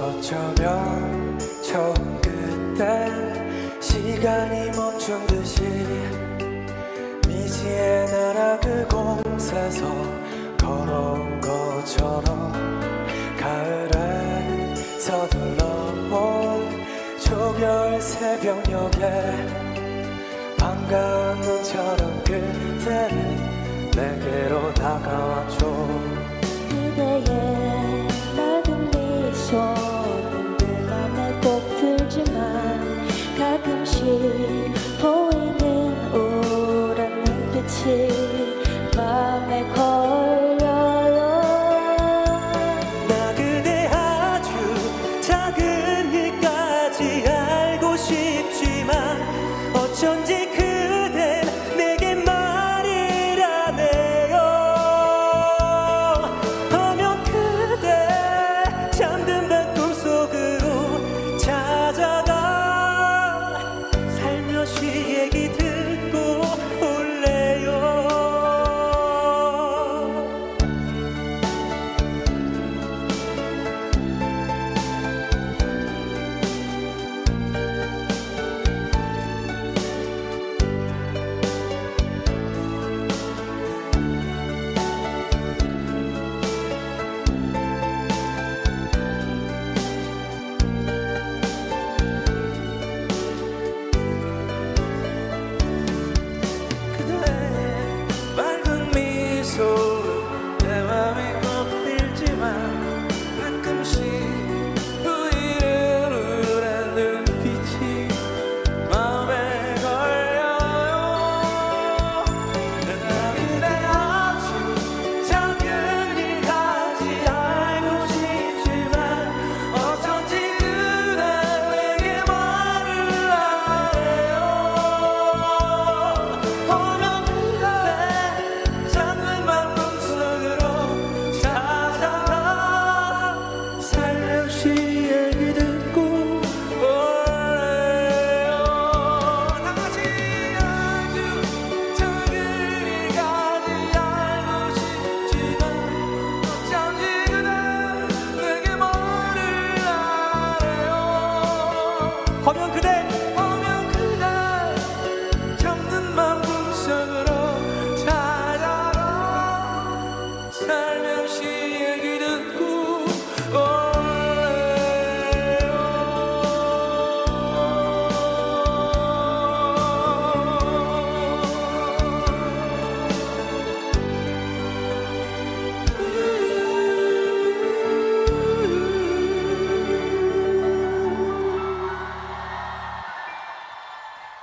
어쩌면 처음 그때 시간이 멈춘 듯이 미지의 나라 그곳에서 걸어온 것처럼 가을에 서둘러온 초별 새벽녘에 반가운 눈처럼 그대는 내게로 다가왔죠. 却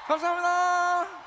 감사합니다.